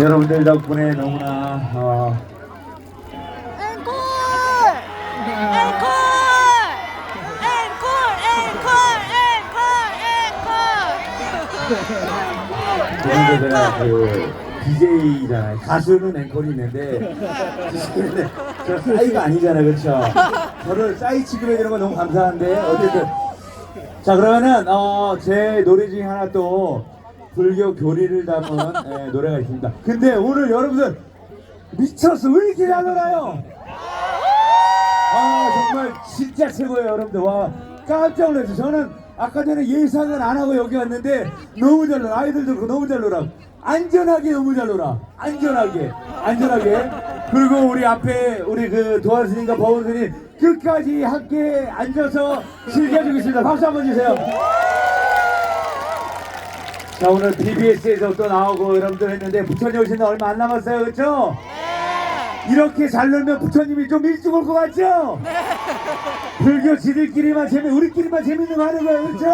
여러분들 덕분에 너무나 어, 앵콜! 앵콜! 앵콜! 앵콜! 앵콜! 제가 그 DJ잖아요. 가수는 앵콜이 있는데 DJ는 저 싸이가 아니잖아요, 그렇죠? 저를 싸이 취급해 주는 거 너무 감사한데 어쨌든 자 그러면은 어, 제 노래 중에 하나 또 불교 교리를 담은 예, 노래가 있습니다. 근데 오늘 여러분들 미쳤어 왜 이렇게 잘 놀아요? 아 정말 진짜 최고예요 여러분들. 와 깜짝 놀랐어요. 저는 아까 전에 예상은 안 하고 여기 왔는데 너무 잘 놀아. 아이들도 그렇고 너무 잘 놀아. 안전하게 너무 잘 놀아. 안전하게. 안전하게. 그리고 우리 앞에 우리 그 도한 스님과 버원 스님 끝까지 함께 앉아서 즐겨주겠습니다. 박수 한번 주세요 자 오늘 BBS에서 또 나오고 여러분들 했는데 부처님 오신 날 얼마 안 남았어요 그렇죠? 이렇게 잘 놀면 부처님이 좀 일찍 올 것 같죠? 불교 지들끼리만 재미, 우리끼리만 재밌는 거 하는 거예요, 그렇죠?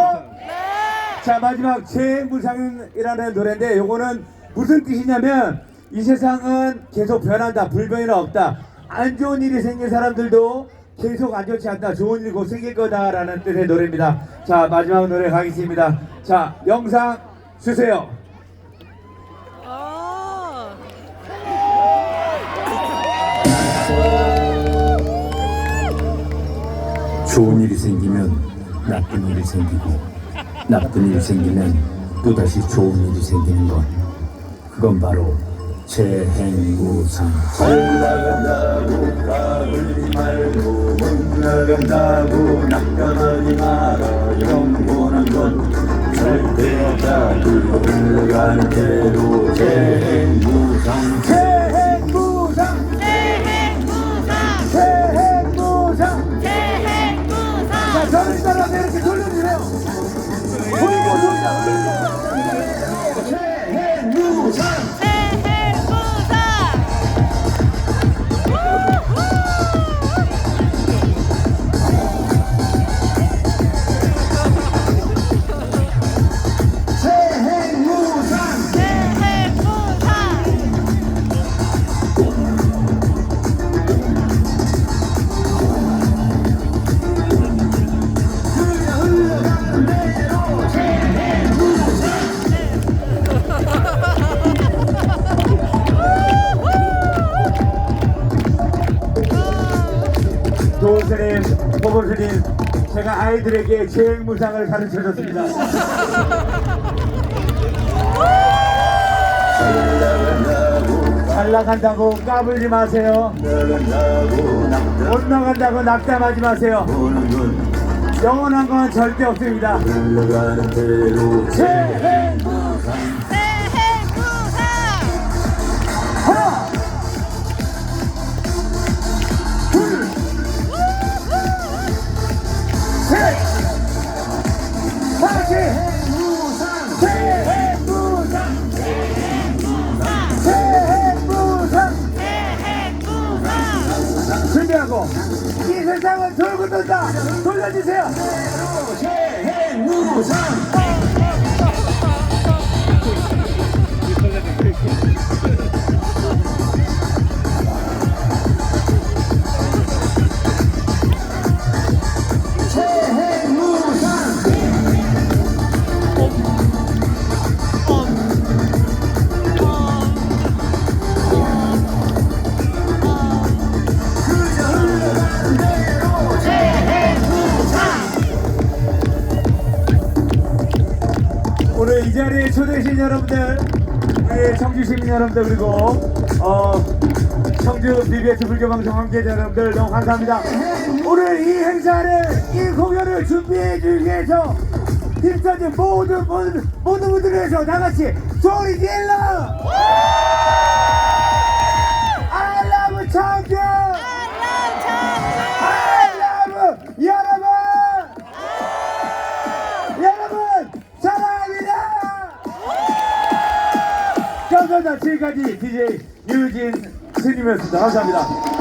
자 마지막 최무상이라는 노래인데 요거는 무슨 뜻이냐면 이 세상은 계속 변한다, 불변이는 없다. 안 좋은 일이 생긴 사람들도 계속 안 좋지 않다, 좋은 일곧 생길 거다라는 뜻의 노래입니다. 자 마지막 노래 가겠습니다. 자 영상 주세요. 어. 좋은 일이 생기면 나쁜 일이 생기고 나쁜 일이 생기면 또다시 좋은 일이 생기는 것 그건 바로 재행무상. 잘 나간다고 까불지 말고 못 나간다고 낙담하지 마라. 영원한 건 절대 없다. 그 흘러가는 대로 재행무 포보스님, 제가 아이들에게 재행무상을 가르쳐줬습니다. 잘 나간다고 까불지 마세요. 못 나간다고 낙담하지 마세요. 영원한 건 절대 없습니다. 재행무상! 재행무상, 재행무상, 재행무상. 대행무상! 준비하고 이 세상은 돌고 돈다 돌려주세요 재행무상 재행무상 오늘 이 자리에 초대해주신 여러분들 우리 청주 시민 여러분들 그리고 어, 청주 BBS 불교방송 관계자 여러분들 너무 감사합니다. 오늘 이 행사를 이 공연을 준비해 주기 위해서 힘써준 모든 모든 모든 분들을 위해서 나같이 소리 질러 감사합니다. 지금까지 DJ 유진 스님이었습니다. 감사합니다.